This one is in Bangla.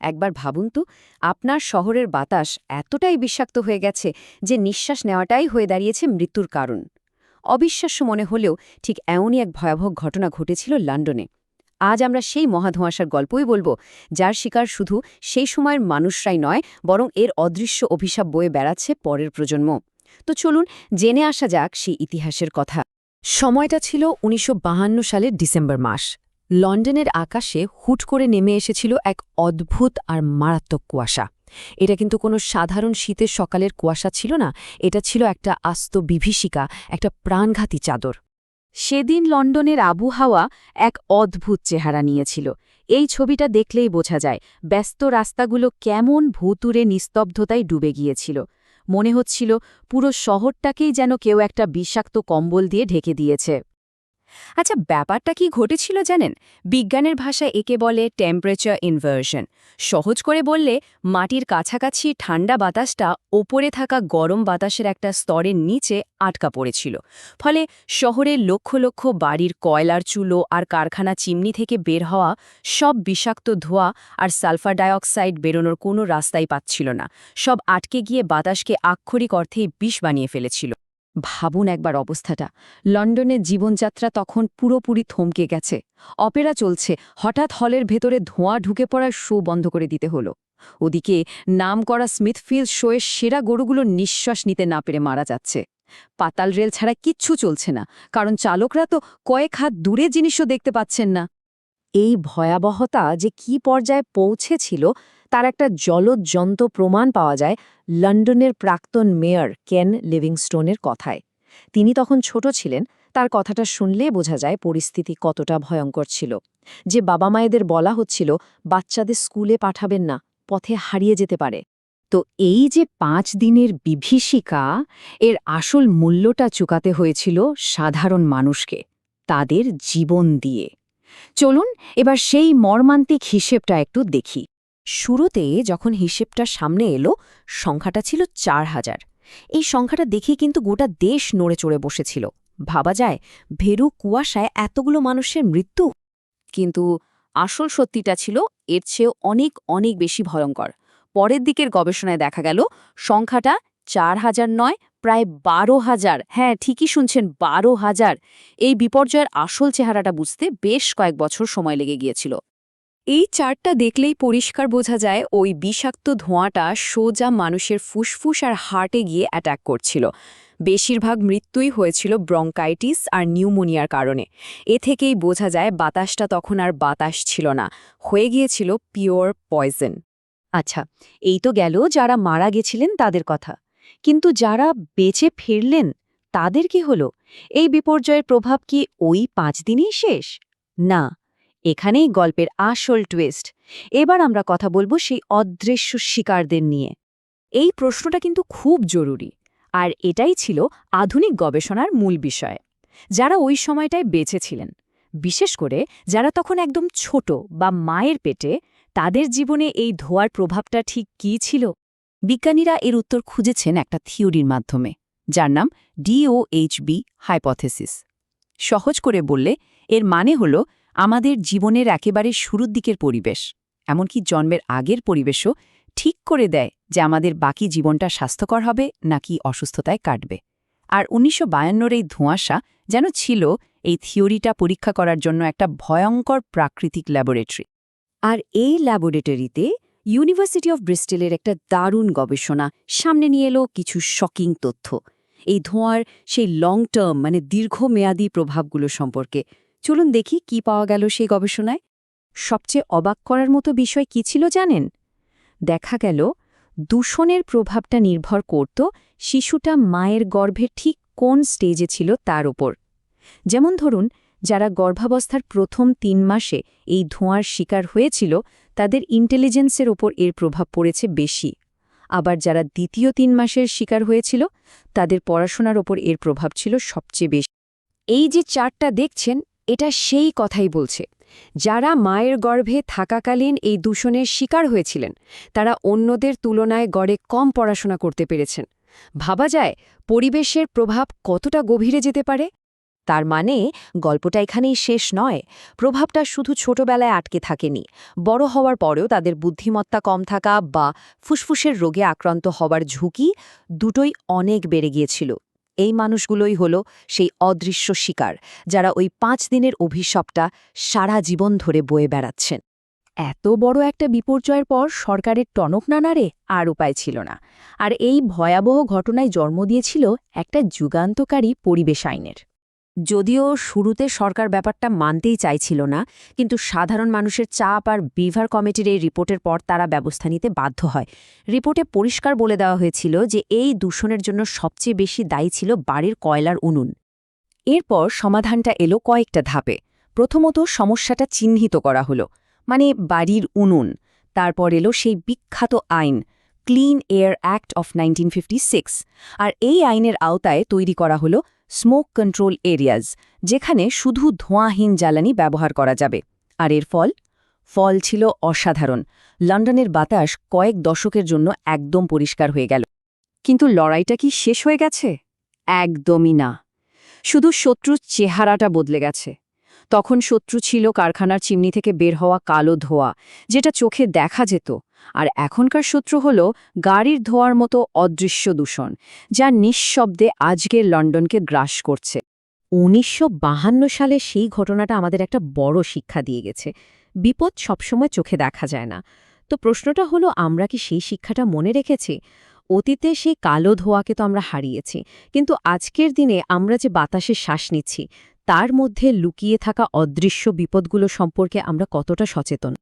একবার ভাবুন তো, আপনার শহরের বাতাস এতটাই বিষাক্ত হয়ে গেছে যে নিঃশ্বাস নেওয়াটাই হয়ে দাঁড়িয়েছে মৃত্যুর কারণ। অবিশ্বাস্য মনে হলেও ঠিক এমনই এক ভয়াবহ ঘটনা ঘটেছিল লন্ডনে। আজ আমরা সেই মহাধোঁয়াশার গল্পই বলব, যার শিকার শুধু সেই সময়ের মানুষরাই নয়, বরং এর অদৃশ্য অভিশাপ বয়ে বেড়াচ্ছে পরের প্রজন্ম। তো চলুন জেনে আসা যাক সেই ইতিহাসের কথা। সময়টা ছিল উনিশশো সালের ডিসেম্বর মাস। লন্ডনের আকাশে হুট করে নেমে এসেছিল এক অদ্ভুত আর মারাত্মক কুয়াশা। এটা কিন্তু কোনো সাধারণ শীতের সকালের কুয়াশা ছিল না, এটা ছিল একটা আস্ত বিভীষিকা, একটা প্রাণঘাতী চাদর। সেদিন লন্ডনের আবহাওয়া এক অদ্ভুত চেহারা নিয়েছিল। এই ছবিটা দেখলেই বোঝা যায় ব্যস্ত রাস্তাগুলো কেমন ভূতুরে নিস্তব্ধতায় ডুবে গিয়েছিল। মনে হচ্ছিল পুরো শহরটাকেই যেন কেউ একটা বিষাক্ত কম্বল দিয়ে ঢেকে দিয়েছে। আচ্ছা ব্যাপারটা কি ঘটেছিল জানেন? বিজ্ঞানের ভাষায় একে বলে টেম্পারেচার ইনভার্সন সহজ করে বললে, মাটির কাছাকাছি ঠান্ডা বাতাসটা ওপরে থাকা গরম বাতাসের একটা স্তরের নিচে আটকা পড়েছিল। ফলে শহরের লক্ষ লক্ষ বাড়ির কয়লার চুলো আর কারখানা চিমনি থেকে বের হওয়া, সব বিষাক্ত ধোঁয়া আর সালফার ডাইঅক্সাইড বেরোনোর কোনো রাস্তাই পাচ্ছিল না। সব আটকে গিয়ে বাতাসকে আক্ষরিক অর্থেই বিষ বানিয়ে ফেলেছিল। ভাবুন একবার অবস্থাটা। লন্ডনের জীবনযাত্রা তখন পুরোপুরি থমকে গেছে। অপেরা চলছে। হঠাৎ হলের ভেতরে ধোঁয়া ঢুকে পড়ার শো বন্ধ করে দিতে হলো। ওদিকে নাম করা স্মিথফিল্ড শোয়ের সেরা গরুগুলো নিঃশ্বাস নিতে না পেরে মারা যাচ্ছে। পাতাল রেল ছাড়া কিচ্ছু চলছে না, কারণ চালকরা তো কয়েক হাত দূরে জিনিসও দেখতে পাচ্ছেন না। এই ভয়াবহতা যে কি পর্যায়ে পৌঁছেছিল তার একটা জলজ্জন্ত প্রমাণ পাওয়া যায় লন্ডনের প্রাক্তন মেয়র কেন লিভিংস্টোনের কথায়। তিনি তখন ছোট ছিলেন, তার কথাটা শুনলে বোঝা যায় পরিস্থিতি কতটা ভয়ঙ্কর ছিল। যে বাবা মায়েদের বলা হচ্ছিল, বাচ্চাদের স্কুলে পাঠাবেন না, পথে হারিয়ে যেতে পারে। তো এই যে পাঁচ দিনের বিভীষিকা, এর আসল মূল্যটা চুকাতে হয়েছিল সাধারণ মানুষকে, তাদের জীবন দিয়ে। চলুন, এবার সেই মর্মান্তিক হিসেবটা একটু দেখি। শুরুতে যখন হিসেবটা সামনে এলো, সংখ্যাটা ছিল চার হাজার। এই সংখ্যাটা দেখে কিন্তু গোটা দেশ নড়ে চড়ে বসেছিল। ভাবা যায়, ভেরু কুয়াশায় এতগুলো মানুষের মৃত্যু? কিন্তু আসল সত্যিটা ছিল, এর চেয়েও অনেক অনেক বেশি ভয়ঙ্কর। পরের দিকের গবেষণায় দেখা গেল, সংখ্যাটা চার হাজার নয়, প্রায় বারো হাজার। হ্যাঁ ঠিকই শুনছেন, বারো হাজার। এই বিপর্যয়ের আসল চেহারাটা বুঝতে বেশ কয়েক বছর সময় লেগে গিয়েছিল। এই চার্টটা দেখলেই পরিষ্কার বোঝা যায় ওই বিষাক্ত ধোঁয়াটা সোজা মানুষের ফুসফুস আর হার্টে গিয়ে অ্যাটাক করছিল। বেশিরভাগ মৃত্যুই হয়েছিল ব্রঙ্কাইটিস আর নিউমোনিয়ার কারণে। এ থেকেই বোঝা যায় বাতাসটা তখন আর বাতাস ছিল না, হয়ে গিয়েছিল পিওর পয়জন। আচ্ছা এই তো গেল যারা মারা গেছিলেন তাদের কথা। কিন্তু যারা বেঁচে ফিরলেন তাদের কি হলো? এই বিপর্যয়ের প্রভাব কি ওই পাঁচ দিনই শেষ? না। এখানেই গল্পের আসল টুইস্ট এবার আমরা কথা বলব সেই অদৃশ্য শিকারদের নিয়ে। এই প্রশ্নটা কিন্তু খুব জরুরি, আর এটাই ছিল আধুনিক গবেষণার মূল বিষয়। যারা ওই সময়টায় বেঁচে ছিলেন, বিশেষ করে যারা তখন একদম ছোট বা মায়ের পেটে, তাদের জীবনে এই ধোয়ার প্রভাবটা ঠিক কী ছিল? বিজ্ঞানীরা এর উত্তর খুঁজেছেন একটা থিওরির মাধ্যমে, যার নাম ডিওএইচবি হাইপথেসিস সহজ করে বললে, এর মানে হল আমাদের জীবনের একেবারে শুরুর দিকের পরিবেশ, এমনকি জন্মের আগের পরিবেশও ঠিক করে দেয় যে আমাদের বাকি জীবনটা স্বাস্থ্যকর হবে নাকি অসুস্থতায় কাটবে। আর উনিশশো এই ধোঁয়াশা যেন ছিল এই থিওরিটা পরীক্ষা করার জন্য একটা ভয়ঙ্কর প্রাকৃতিক ল্যাবরেটরি। আর এই ল্যাবরেটরিতে ইউনিভার্সিটি অফ ব্রিস্টেলের একটা দারুণ গবেষণা সামনে নিয়ে এলো কিছু শকিং তথ্য। এই ধোঁয়ার সেই লং টার্ম মানে দীর্ঘমেয়াদী প্রভাবগুলো সম্পর্কে চলুন দেখি কি পাওয়া গেল সেই গবেষণায়। সবচেয়ে অবাক করার মতো বিষয় কি ছিল জানেন? দেখা গেল, দূষণের প্রভাবটা নির্ভর করত শিশুটা মায়ের গর্ভে ঠিক কোন স্টেজে ছিল তার ওপর। যেমন ধরুন, যারা গর্ভাবস্থার প্রথম তিন মাসে এই ধোঁয়ার শিকার হয়েছিল, তাদের ইন্টেলিজেন্সের ওপর এর প্রভাব পড়েছে বেশি। আবার যারা দ্বিতীয় তিন মাসের শিকার হয়েছিল, তাদের পড়াশোনার ওপর এর প্রভাব ছিল সবচেয়ে বেশি। এই যে চারটা দেখছেন এটা সেই কথাই বলছে। যারা মায়ের গর্ভে থাকাকালীন এই দূষণের শিকার হয়েছিলেন, তারা অন্যদের তুলনায় গড়ে কম পড়াশোনা করতে পেরেছেন। ভাবা যায়, পরিবেশের প্রভাব কতটা গভীরে যেতে পারে? তার মানে গল্পটা এখানেই শেষ নয়। প্রভাবটা শুধু ছোটবেলায় আটকে থাকেনি। বড় হওয়ার পরেও তাদের বুদ্ধিমত্তা কম থাকা বা ফুসফুসের রোগে আক্রান্ত হবার ঝুঁকি দুটোই অনেক বেড়ে গিয়েছিল। এই মানুষগুলোই হল সেই অদৃশ্য শিকার, যারা ওই পাঁচ দিনের অভিশপটা সারা জীবন ধরে বয়ে বেড়াচ্ছেন। এত বড় একটা বিপর্যয়ের পর সরকারের টনক না নাড়ে আর উপায় ছিল না। আর এই ভয়াবহ ঘটনায় জন্ম দিয়েছিল একটা যুগান্তকারী পরিবেশ আইনের। যদিও শুরুতে সরকার ব্যাপারটা মানতেই চাইছিল না, কিন্তু সাধারণ মানুষের চাপ আর বিভার কমিটির এই রিপোর্টের পর তারা ব্যবস্থা নিতে বাধ্য হয়। রিপোর্টে পরিষ্কার বলে দেওয়া হয়েছিল যে এই দূষণের জন্য সবচেয়ে বেশি দায়ী ছিল বাড়ির কয়লার উনুন। এরপর সমাধানটা এলো কয়েকটা ধাপে। প্রথমত সমস্যাটা চিহ্নিত করা হলো মানে বাড়ির উনুন। তারপর এলো সেই বিখ্যাত আইন ক্লিন এয়ার অ্যাক্ট অফ 1956 আর এই আইনের আওতায় তৈরি করা হলো স্মোক কন্ট্রোল এরিয়াজ যেখানে শুধু ধোঁয়াহীন জ্বালানি ব্যবহার করা যাবে। আর এর ফল? ফল ছিল অসাধারণ। লন্ডনের বাতাস কয়েক দশকের জন্য একদম পরিষ্কার হয়ে গেল। কিন্তু লড়াইটা কি শেষ হয়ে গেছে? একদমই না। শুধু শত্রুর চেহারাটা বদলে গেছে। তখন শত্রু ছিল কারখানার চিমনি থেকে বের হওয়া কালো ধোয়া, যেটা চোখে দেখা যেত। আর এখনকার সূত্র হল, গাড়ির ধোয়ার মতো অদৃশ্য দূষণ, যা নিঃশব্দে আজকের লন্ডনকে গ্রাস করছে। উনিশশো সালে সেই ঘটনাটা আমাদের একটা বড় শিক্ষা দিয়ে গেছে। বিপদ সবসময় চোখে দেখা যায় না। তো প্রশ্নটা হলো, আমরা কি সেই শিক্ষাটা মনে রেখেছি? অতীতে সেই কালো ধোয়াকে তো আমরা হারিয়েছি, কিন্তু আজকের দিনে আমরা যে বাতাসে শ্বাস নিচ্ছি, তার মধ্যে লুকিয়ে থাকা অদৃশ্য বিপদগুলো সম্পর্কে আমরা কতটা সচেতন?